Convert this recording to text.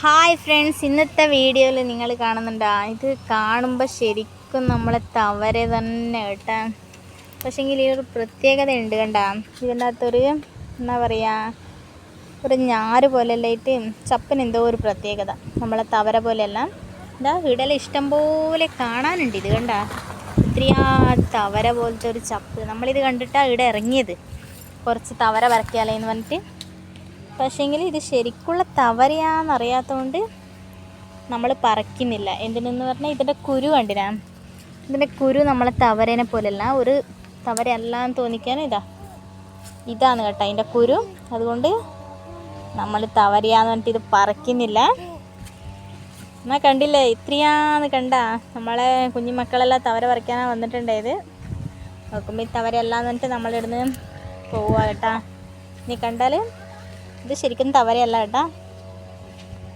Hi friends ഇന്നത്തെ വീഡിയോയിൽ നിങ്ങൾ കാണുന്നുണ്ടോ? ഇത് കാണുമ്പോൾ ശരിക്കും നമ്മളെ തവരെ തന്നെ കേട്ടോ. പക്ഷേങ്കിൽ ഈ ഒരു പ്രത്യേകത ഉണ്ട് കണ്ടാ. ഇതിന്റെ അകത്തൊരു എന്താ പറയുക ഒരു ഞാറ് പോലെയല്ലായിട്ട് ചപ്പന് എന്തോ ഒരു പ്രത്യേകത. നമ്മളെ തവര പോലെയല്ല. എന്താ ഇടല ഇഷ്ടം പോലെ കാണാനുണ്ട് ഇത് കണ്ടാ. ഒത്തിരിയാ തവര പോലത്തെ ഒരു ചപ്പ്. നമ്മളിത് കണ്ടിട്ടാണ് ഇവിടെ ഇറങ്ങിയത്. കുറച്ച് തവര വരയ്ക്കാലേ എന്ന് പറഞ്ഞിട്ട് പക്ഷേങ്കിൽ ഇത് ശരിക്കുള്ള തവരയാണെന്നറിയാത്തതുകൊണ്ട് നമ്മൾ പറിക്കുന്നില്ല. എന്തിനെന്ന് പറഞ്ഞാൽ ഇതിന്റെ കുരു കണ്ടിനാ? ഇതിന്റെ കുരു നമ്മളെ തവരനെ പോലെയല്ല ഒരു തവരയല്ല എന്ന് ഇതാ. ഇതാണ് കേട്ടോ അതിന്റെ കുരു. അതുകൊണ്ട് നമ്മൾ തവരയാന്ന് പറഞ്ഞിട്ട് ഇത് പറിക്കുന്നില്ല. എന്നാൽ കണ്ടില്ലേ ഇത്രയാന്ന് കണ്ട നമ്മളെ കുഞ്ഞുമക്കളെല്ലാം തവര പറിക്കാനാണ് വന്നിട്ടുണ്ടായത് നോക്കുമ്പോൾ ഈ തവരയല്ലാന്ന് പറഞ്ഞിട്ട് നമ്മളിവിടുന്ന് പോവുക കേട്ടാ. നീ കണ്ടാൽ ഇത് ശരിക്കും തവരയല്ല കേട്ടാ.